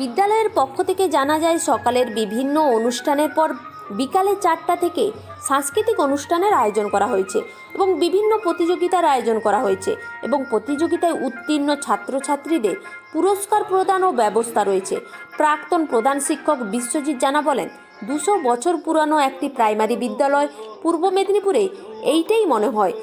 বিদ্যালয়ের পক্ষ থেকে জানা যায়, সকালের বিভিন্ন অনুষ্ঠানের পর বিকালে চারটা থেকে সাংস্কৃতিক অনুষ্ঠানের আয়োজন করা হয়েছে এবং বিভিন্ন প্রতিযোগিতার আয়োজন করা হয়েছে এবং প্রতিযোগিতায় উত্তীর্ণ ছাত্রছাত্রীদের পুরস্কার প্রদান ও ব্যবস্থা রয়েছে। প্রাক্তন প্রধান শিক্ষক বিশ্বজিৎ জানা বলেন, দুশো বছর পুরানো একটি প্রাইমারি বিদ্যালয় পূর্ব মেদিনীপুরে, এইটাই মনে হয়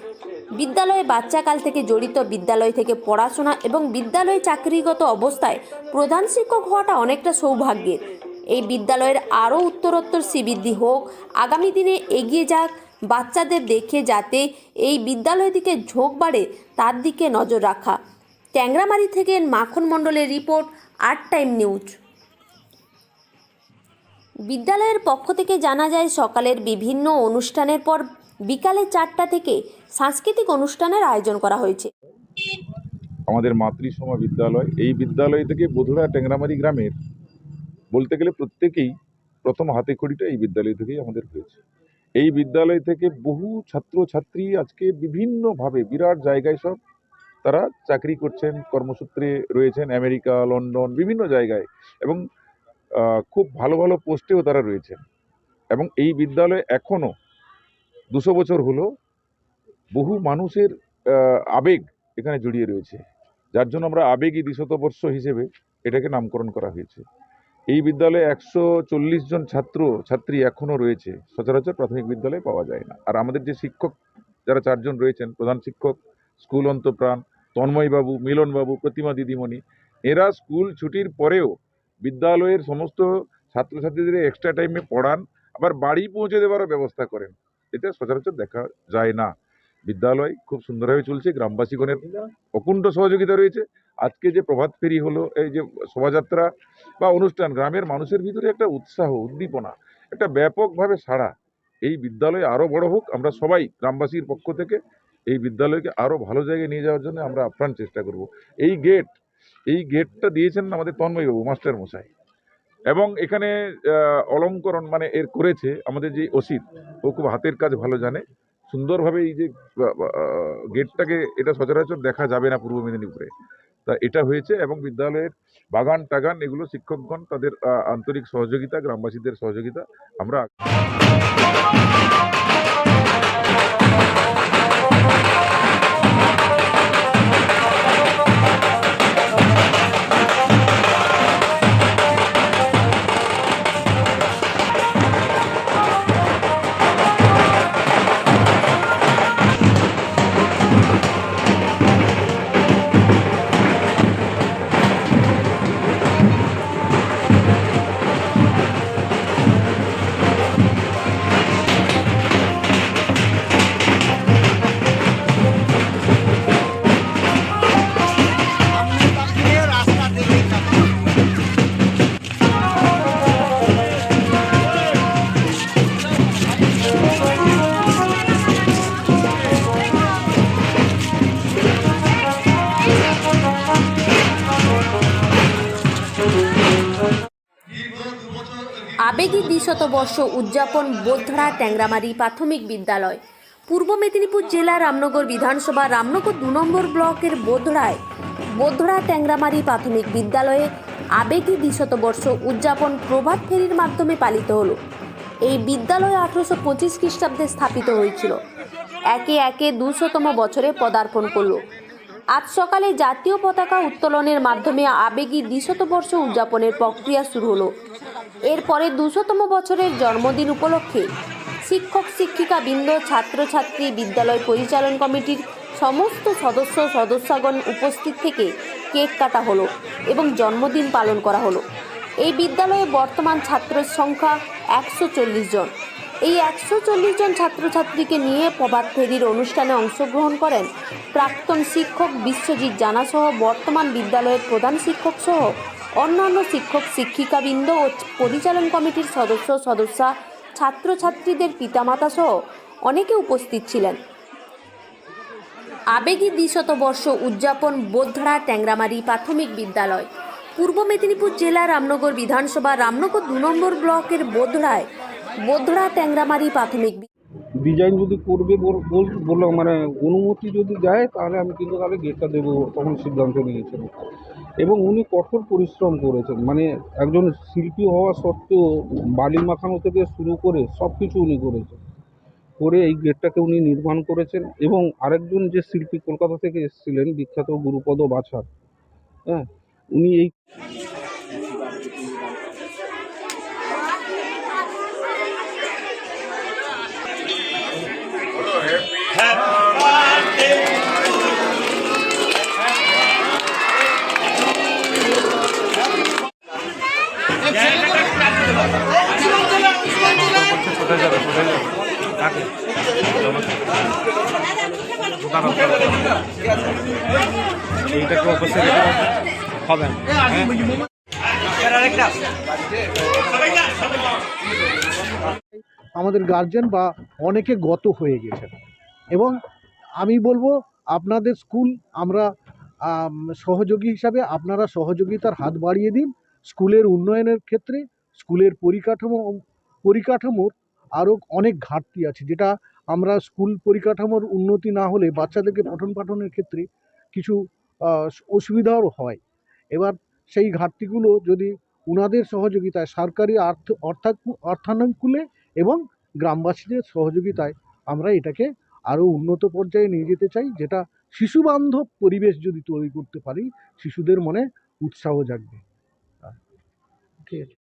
বিদ্যালয়ে বাচ্চাকাল থেকে জড়িত বিদ্যালয় থেকে পড়াশোনা এবং বিদ্যালয়ে চাকরিগত অবস্থায় প্রধান শিক্ষক হওয়াটা অনেকটা সৌভাগ্যের। এই বিদ্যালয়ের আরও উত্তরোত্তর শ্রীবৃদ্ধি হোক, আগামী দিনে এগিয়ে যাক, বাচ্চাদের দেখে যাতে এই বিদ্যালয় দিকে ঝোঁক বাড়ে, তার দিকে নজর রাখা। ট্যাংরামারি থেকে মাখন মণ্ডলের রিপোর্ট, আট টাইম নিউজ। বিদ্যালয়ের পক্ষ থেকে জানা যায়, সকালের বিভিন্ন অনুষ্ঠানের পর বিকালে চারটা থেকে সাংস্কৃতিক অনুষ্ঠানের আয়োজন করা হয়েছে। আমাদের মাতৃসমা বিদ্যালয়, এই বিদ্যালয় থেকে বধুরা ট্যাংরামারি গ্রামের বলতে গেলে প্রত্যেকেই প্রথম হাতে খড়িটা এই বিদ্যালয় থেকেই আমাদের হয়েছে এই বিদ্যালয় থেকে বহু ছাত্র ছাত্রী আজকে বিভিন্নভাবে, বিরাট জায়গায় সব তারা চাকরি করছেন, কর্মসূত্রে রয়েছেন, আমেরিকা, লন্ডন, বিভিন্ন জায়গায় এবং খুব ভালো ভালো পোস্টেও তারা রয়েছেন। এবং এই বিদ্যালয় এখনও দুশো বছর হলো বহু মানুষের আবেগ এখানে জড়িয়ে রয়েছে। যার জন্য আমরা আবেগী দ্বিশতবর্ষ হিসেবে এটাকে নামকরণ করা হয়েছে। এই বিদ্যালয়ে একশো চল্লিশ জন ছাত্র, ছাত্রী এখনও রয়েছে। সচরাচর প্রাথমিক বিদ্যালয়ে পাওয়া যায় না। আর আমাদের যে শিক্ষক যারা চারজন রয়েছেন, প্রধান শিক্ষক, স্কুল অন্তপ্রাণ, তন্ময়বাবু, মিলনবাবু, প্রতিমা দিদিমণি, এরা স্কুল ছুটির পরেও বিদ্যালয়ের সমস্ত ছাত্রছাত্রীদের এক্সট্রা টাইমে পড়ান, আবার বাড়ি পৌঁছে দেওয়ারও ব্যবস্থা করেন। এটা সচরাচর দেখা যায় না। বিদ্যালয় খুব সুন্দরভাবে চলছে, গ্রামবাসীগণের অকুণ্ঠ সহযোগিতা রয়েছে। আজকে যে প্রভাত ফেরি হলো, এই যে শোভাযাত্রা বা অনুষ্ঠান, গ্রামের মানুষের ভিতরে একটা উৎসাহ, উদ্দীপনা, একটা ব্যাপকভাবে সাড়া। এই বিদ্যালয় আরও বড় হোক, আমরা সবাই গ্রামবাসীর পক্ষ থেকে এই বিদ্যালয়কে আরও ভালো জায়গায় নিয়ে যাওয়ার জন্য আমরা আপ্রাণ চেষ্টা করব। এই গেট এই গেটটা দিয়েছেন আমাদের তন্ময়বাবু মাস্টার মশাই এবং এখানে অলঙ্করণ মানে এর করেছে আমাদের যে অসিত, ও খুব হাতের কাজ ভালো জানে। সুন্দরভাবে এই যে গেটটাকে এটা সচরাচর দেখা যাবে না পূর্ব মেদিনীপুরে। তা এটা হয়েছে এবং বিদ্যালয়ের বাগান টাগান এগুলো শিক্ষকগণ তাদের আন্তরিক সহযোগিতা, গ্রামবাসীদের সহযোগিতা আমরা আবেগী দ্বিশতবর্ষ উদযাপন বোধড়া ট্যাংরামারি প্রাথমিক বিদ্যালয়। পূর্ব মেদিনীপুর জেলা রামনগর বিধানসভা রামনগর দু নম্বর ব্লকের বোধড়ায় বোধড়া ট্যাংরামারি প্রাথমিক বিদ্যালয়ে আবেগী দ্বিশতবর্ষ উদযাপন প্রভাত ফেরির মাধ্যমে পালিত হলো। এই বিদ্যালয় আঠারোশো পঁচিশ খ্রিস্টাব্দে স্থাপিত হয়েছিল। একে একে দুশোতম বছরে পদার্পণ করল। আজ সকালে জাতীয় পতাকা উত্তোলনের মাধ্যমে আবেগী দ্বিশতবর্ষ উদযাপনের প্রক্রিয়া শুরু হলো। এরপরে দুশোতম বছরের জন্মদিন উপলক্ষে শিক্ষক শিক্ষিকা বৃন্দ ছাত্রছাত্রী, বিদ্যালয় পরিচালন কমিটির সমস্ত সদস্য, সদস্যগণ উপস্থিত থেকে কেক কাটা হলো এবং জন্মদিন পালন করা হলো। এই বিদ্যালয়ে বর্তমান ছাত্রের সংখ্যা একশো চল্লিশ জন। এই একশো চল্লিশ জন ছাত্রছাত্রীকে নিয়ে প্রভাত ফেরির অনুষ্ঠানে অংশগ্রহণ করেন প্রাক্তন শিক্ষক বিশ্বজিৎ জানাসহ বর্তমান বিদ্যালয়ের প্রধান শিক্ষক সহ অন্যান্য শিক্ষক শিক্ষিকাবৃন্দ ও পরিচালন কমিটির সদস্য সদস্যা ছাত্রছাত্রীদের পিতামাতা সহ অনেকে উপস্থিত ছিলেন। আবেগী দ্বিশতবর্ষ উদযাপন বোধড়া ট্যাংরামারি প্রাথমিক বিদ্যালয়। পূর্ব মেদিনীপুর জেলা রামনগর বিধানসভা রামনগর দু নম্বর ব্লকের বোধড়ায় বোধড়া ট্যাংরামারি প্রাথমিক ডিজাইন যদি করবে বল- বল- বললাম মানে অনুমতি যদি দেয়, তাহলে আমি কিন্তু তাহলে গেটটা দেবো তখন সিদ্ধান্ত নিয়েছিলাম এবং উনি কঠোর পরিশ্রম করেছেন। মানে একজন শিল্পী হওয়া সত্ত্বেও বালি মাখানো থেকে শুরু করে সব কিছু উনি করেছেন। করে এই গেটটাকে উনি নির্মাণ করেছেন এবং আরেকজন যে শিল্পী কলকাতা থেকে এসেছিলেন, বিখ্যাত গুরুপদ বাছার হ্যাঁ উনি এই এইটাকে অবশ্যই হবে না। আমাদের গার্জেন বা অনেকে গত হয়ে গেছেন। এবং আমি বলব, আপনাদের স্কুল আমরা সহযোগী হিসাবে আপনারা সহযোগিতার হাত বাড়িয়ে দিন। স্কুলের উন্নয়নের ক্ষেত্রে স্কুলের পরিকাঠামো, পরিকাঠামোর আরও অনেক ঘাটতি আছে, যেটা আমরা স্কুল পরিকাঠামোর উন্নতি না হলে বাচ্চাদেরকে পঠন পাঠনের ক্ষেত্রে কিছু অসুবিধাও হয়। এবার সেই ঘাটতিগুলো যদি উনাদের সহযোগিতায়, সরকারি অর্থ অর্থাৎ অর্থানুকূলে এবং গ্রামবাসীদের সহযোগিতায় আমরা এটাকে আরও উন্নত পর্যায়ে নিয়ে যেতে চাই, যেটা শিশুবান্ধব পরিবেশ যদি তৈরি করতে পারি, শিশুদের মনে উৎসাহ জাগবে। ঠিক আছে।